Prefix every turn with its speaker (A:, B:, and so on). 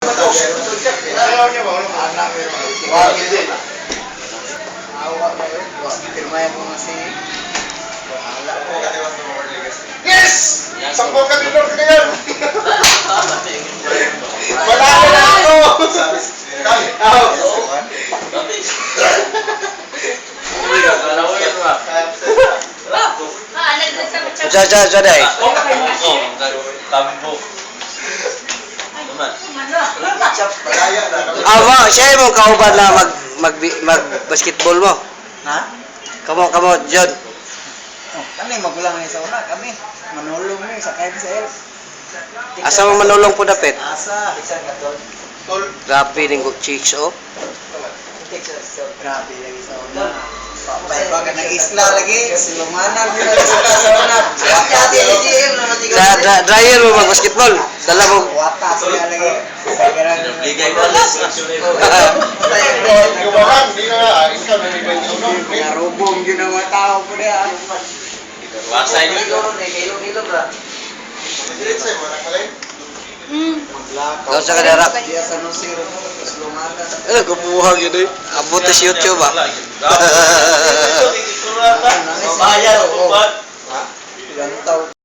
A: Ayaw niya ba? Anak pero Wag hindi. Awa. Wag pirmaya mo nga si Wala ko. Yes! Sampo ka din Lord ngayon. Wala na ako. Aw.
B: Ah, nagsasabi siya.
C: Diyan, diyan,
A: Palaya na.
C: Aba, siya mo kauban na mag mag mag basketball mo.
A: Ha?
C: Kamo, kamo, John.
A: Oh, kami magulang ni sa una kami. Manulong ni sa kain sa el.
C: Asa mo manulong po dapit?
A: Asa. Tol.
C: Grabe ning chicks oh.
A: Grabe lagi sa una. Papay pa ka ng isla lagi. Silumanan ang isla sa una. Na.
C: Dra, dra, dryer mo mag basketball. Dala mo.
A: Watas niya lagi. Sa garang.
D: Bigay ko alas.
A: Gumahan, di na. Ikaw na ni Benjuno. Mga rubong yun ang mga tao po niya.
D: Wasay dito.
A: Diretso mo na kalay. Maglakaw.
C: Daw sa kadara.
A: Diya sa nusiro mo. Silumanan.
C: Ano gumuhang yun eh. Abot sa YouTube ah.
D: Bayan,
A: Ha? Ilang taon